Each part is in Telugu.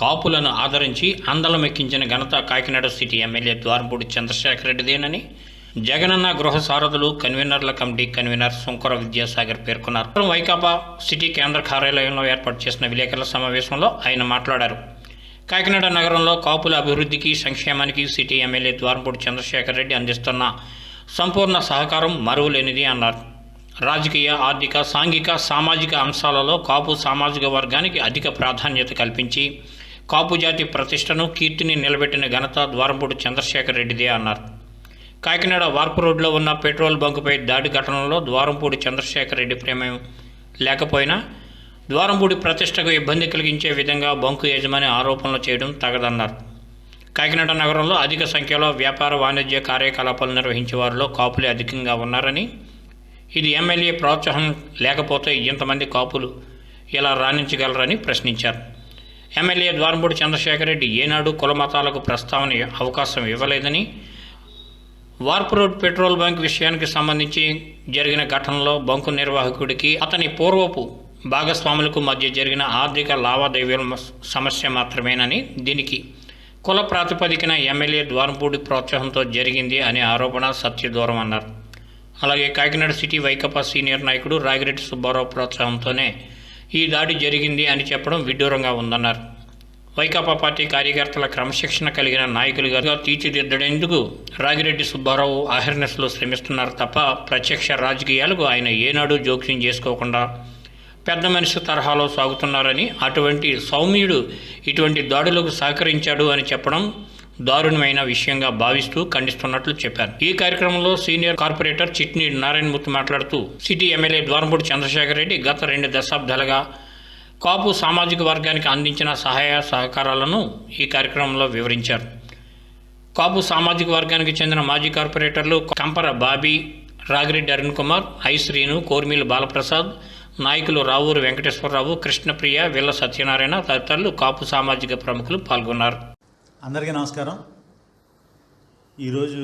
కాపులను ఆదరించి అందలం ఎక్కించిన ఘనత కాకినాడ సిటీ ఎమ్మెల్యే ద్వారంపూడి చంద్రశేఖర్ రెడ్డిదేనని జగనన్న గృహ సారథులు కన్వీనర్ల కమిటీ కన్వీనర్ శంకర విద్యాసాగర్ పేర్కొన్నారు. వైకాపా సిటీ కేంద్ర కార్యాలయంలో ఏర్పాటు చేసిన విలేకరుల సమావేశంలో ఆయన మాట్లాడారు. కాకినాడ నగరంలో కాపుల అభివృద్ధికి సంక్షేమానికి సిటీ ఎమ్మెల్యే ద్వారంపూడి చంద్రశేఖర్ రెడ్డి అందిస్తున్న సంపూర్ణ సహకారం మరువులేనిది అన్నారు. రాజకీయ ఆర్థిక సాంఘిక సామాజిక అంశాలలో కాపు సామాజిక వర్గానికి అధిక ప్రాధాన్యత కల్పించి కాపు జాతి ప్రతిష్టను కీర్తిని నిలబెట్టిన ఘనత ద్వారంపూడి చంద్రశేఖర్ రెడ్డిదే అన్నారు. కాకినాడ వార్పు రోడ్లో ఉన్న పెట్రోల్ బంకుపై దాడి ఘటనలో ద్వారంపూడి చంద్రశేఖర్ రెడ్డి ప్రమేయం లేకపోయినా ద్వారంపూడి ప్రతిష్టకు ఇబ్బంది కలిగించే విధంగా బంకు యజమాని ఆరోపణలు చేయడం తగదన్నారు. కాకినాడ నగరంలో అధిక సంఖ్యలో వ్యాపార వాణిజ్య కార్యకలాపాలు నిర్వహించే వారిలో కాపులే అధికంగా ఉన్నారని ఇది ఎమ్మెల్యే ప్రోత్సాహం లేకపోతే ఇంతమంది కాపులు ఇలా రాణించగలరని ప్రశ్నించారు. ఎమ్మెల్యే ద్వారంపూడి చంద్రశేఖర్ రెడ్డి ఏనాడు కులమతాలకు ప్రస్తావన అవకాశం ఇవ్వలేదని వార్పు రోడ్ పెట్రోల్ బంక్ విషయానికి సంబంధించి జరిగిన ఘటనలో బంకు నిర్వాహకుడికి అతని పూర్వపు భాగస్వాములకు మధ్య జరిగిన ఆర్థిక లావాదేవీల సమస్య మాత్రమేనని దీనికి కుల ప్రాతిపదికన ఎమ్మెల్యే ద్వారంపూడి ప్రోత్సాహంతో జరిగింది అనే ఆరోపణ సత్యదూరం అన్నారు. అలాగే కాకినాడ సిటీ వైకపా సీనియర్ నాయకుడు రాగిరెడ్డి సుబ్బారావు ప్రోత్సాహంతోనే ఈ దాడి జరిగింది అని చెప్పడం విడ్డూరంగా ఉందన్నారు. వైకాపా పార్టీ కార్యకర్తల క్రమశిక్షణ కలిగిన నాయకులుగా తీర్చిదిద్దడేందుకు రాగిరెడ్డి సుబ్బారావు అహర్నెస్లో శ్రమిస్తున్నారు తప్ప ప్రత్యక్ష రాజకీయాలకు ఆయన ఏనాడు జోక్యం చేసుకోకుండా పెద్ద మనిషి తరహాలో సాగుతున్నారని అటువంటి సౌమ్యుడు ఇటువంటి దాడులకు సహకరించాడు అని చెప్పడం దారుణమైన విషయంగా భావిస్తూ ఖండిస్తున్నట్లు చెప్పారు. ఈ కార్యక్రమంలో సీనియర్ కార్పొరేటర్ చిట్ని నారాయణమూర్తి మాట్లాడుతూ సిటీ ఎమ్మెల్యే ద్వారంపూడి చంద్రశేఖర్ రెడ్డి గత రెండు దశాబ్దాలుగా కాపు సామాజిక వర్గానికి అందించిన సహాయ సహకారాలను ఈ కార్యక్రమంలో వివరించారు. కాపు సామాజిక వర్గానికి చెందిన మాజీ కార్పొరేటర్లు కంపర బాబీ రాగిరెడ్డి అరుణ్ కుమార్ ఐ శ్రీను కోర్మీలు బాలప్రసాద్ నాయకులు రావూరు వెంకటేశ్వరరావు కృష్ణప్రియ విల్ల సత్యనారాయణ తదితరులు కాపు సామాజిక ప్రముఖులు పాల్గొన్నారు. అందరికీ నమస్కారం. ఈరోజు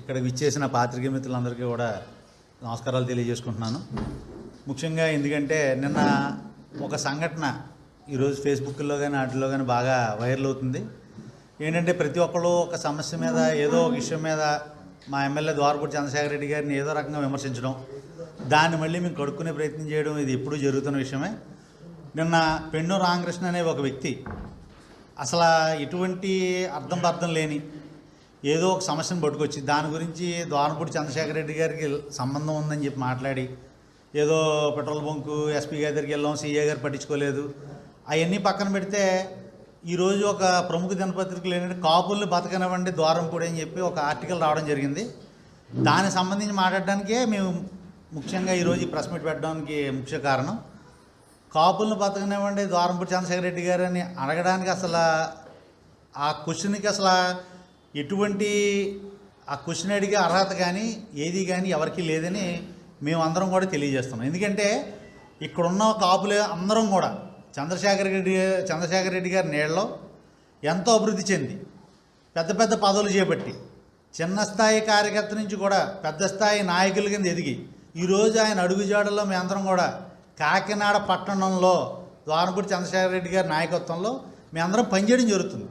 ఇక్కడ విచ్చేసిన పాత్రికేయ మిత్రులందరికీ కూడా నమస్కారాలు తెలియజేసుకుంటున్నాను. ముఖ్యంగా ఎందుకంటే నిన్న ఒక సంఘటన ఈరోజు ఫేస్బుక్లో కానీ వాటిలో కానీ బాగా వైరల్ అవుతుంది. ఏంటంటే ప్రతి ఒక్కళ్ళు ఒక సమస్య మీద ఏదో ఒక విషయం మీద మా ఎమ్మెల్యే ద్వారపూడి చంద్రశేఖర రెడ్డి గారిని ఏదో రకంగా విమర్శించడం దాన్ని మళ్ళీ మేము కడుక్కునే ప్రయత్నం చేయడం ఇది ఎప్పుడూ జరుగుతున్న విషయమే. నిన్న పెన్ను రామకృష్ణ అనే ఒక వ్యక్తి అసలు ఎటువంటి అర్థం అర్థం లేని ఏదో ఒక సమస్యను పట్టుకొచ్చి దాని గురించి ద్వారంపూడి చంద్రశేఖర రెడ్డి గారికి సంబంధం ఉందని చెప్పి మాట్లాడి ఏదో పెట్రోల్ బంకు ఎస్పీ గారి దగ్గరికి వెళ్ళాం సీఏ గారు పట్టించుకోలేదు. అవన్నీ పక్కన పెడితే ఈరోజు ఒక ప్రముఖ దినపత్రికలు ఏంటంటే కాపుల్ని బతకనివ్వండి ద్వారంపూడి అని చెప్పి ఒక ఆర్టికల్ రావడం జరిగింది. దానికి సంబంధించి మాట్లాడడానికే మేము ముఖ్యంగా ఈరోజు ఈ ప్రెస్ మీట్ పెట్టడానికి ముఖ్య కారణం. కాపులను బతకనివ్వండి. ద్వారంపూడి చంద్రశేఖర రెడ్డి గారు అని అడగడానికి అసలు ఆ క్వశ్చన్కి అసలు ఎటువంటి ఆ క్వశ్చన్ అడిగే అర్హత కానీ ఏది కానీ ఎవరికీ లేదని మేమందరం కూడా తెలియజేస్తున్నాం. ఎందుకంటే ఇక్కడున్న కాపులు అందరం కూడా చంద్రశేఖర రెడ్డి చంద్రశేఖర రెడ్డి గారి నీళ్ళలో ఎంతో అభివృద్ధి చెంది పెద్ద పెద్ద పదవులు చేపట్టి చిన్న స్థాయి కార్యకర్త నుంచి కూడా పెద్ద స్థాయి నాయకుల కింద ఎదిగి ఈరోజు ఆయన అడుగుజాడల్లో మేమందరం కూడా కాకినాడ పట్టణంలో ద్వారపూడి చంద్రశేఖర రెడ్డి గారి నాయకత్వంలో మేమందరం పనిచేయడం జరుగుతుంది.